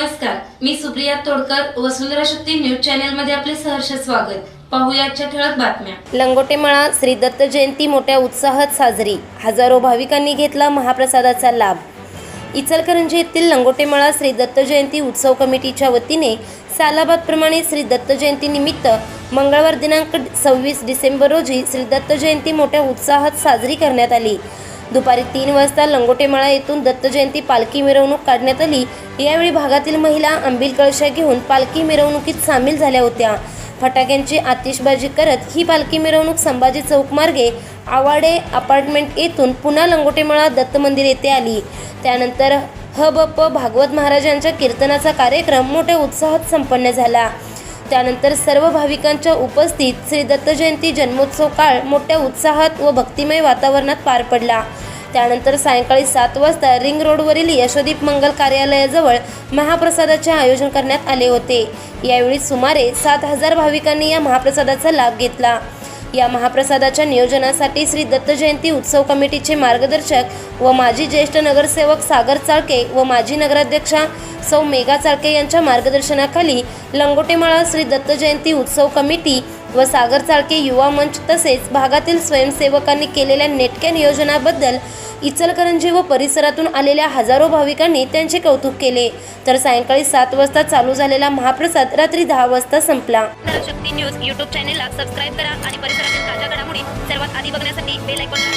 नमस्कार मी सुप्रिया तोडकर वसुंधरा शक्ती न्यूज चॅनलमध्ये आपले सहर्ष स्वागत. पाहूया आजच्या ठळक बातम्या. लंगोटेमळा श्री दत्त जयंती मोठ्या उत्साहात साजरी. हजारो भाविकांनी घेतला महाप्रसादाचा लाभ. इचलकरंजी येथील लंगोटेमळा श्री दत्त जयंती उत्सव कमिटीच्या वतीने सालाबादप्रमाणे श्री दत्त जयंती निमित्त मंगळवार दिनांक सव्वीस डिसेंबर रोजी श्री दत्त जयंती मोठ्या उत्साहात साजरी करण्यात आली. दुपारी तीन वाजता लंगोटेमाळा येथून दत्त जयंती पालखी मिरवणूक काढण्यात आली. यावेळी भागातील महिला आंबील कळशा घेऊन पालखी मिरवणुकीत सामील झाल्या होत्या. फटाक्यांची आतिषबाजी करत ही पालखी मिरवणूक संभाजी चौक मार्गे आवाडे अपार्टमेंट येथून पुन्हा लंगोटेमाळा दत्त मंदिर येथे आली. त्यानंतर ह ब प भागवत महाराजांच्या कीर्तनाचा कार्यक्रम मोठ्या उत्साहात संपन्न झाला. त्यानंतर सर्व भाविकांच्या उपस्थित श्री दत्त जयंती जन्मोत्सव काळ मोठ्या उत्साहात व भक्तिमय वातावरणात पार पडला. त्यानंतर सायंकाळी सात वाजता रिंग रोडवरील यशोदीप मंगल कार्यालयाजवळ महाप्रसादाचे आयोजन करण्यात आले होते. यावेळी सुमारे सात हजार भाविकांनी या महाप्रसादाचा लाभ घेतला. या महाप्रसादाच्या नियोजनासाठी श्री दत्त जयंती उत्सव कमिटीचे मार्गदर्शक व माजी ज्येष्ठ नगरसेवक सागर चाळके व माजी नगराध्यक्षा सौ मेघा चाळके यांच्या मार्गदर्शनाखाली लंगोटेमाळा श्री दत्त जयंती उत्सव कमिटी व सागर चाळके युवा मंच तसेच भागातील स्वयंसेवकांनी केलेल्या नेटक्या नियोजनाबद्दल इचलकरंजी व परिसरातून आलेल्या हजारो भाविकांनी त्यांचे कौतुक केले. तर सायंकाळी सात वाजता चालू झालेला महाप्रसाद रात्री दहा वाजता संपला. शक्ती न्यूज यूट्यूब चॅनेलला सबस्क्राईब करा आणि परिसरातील ताज्या घडामोडी सर्वात आधी बघण्यासाठी बेल आयकॉनला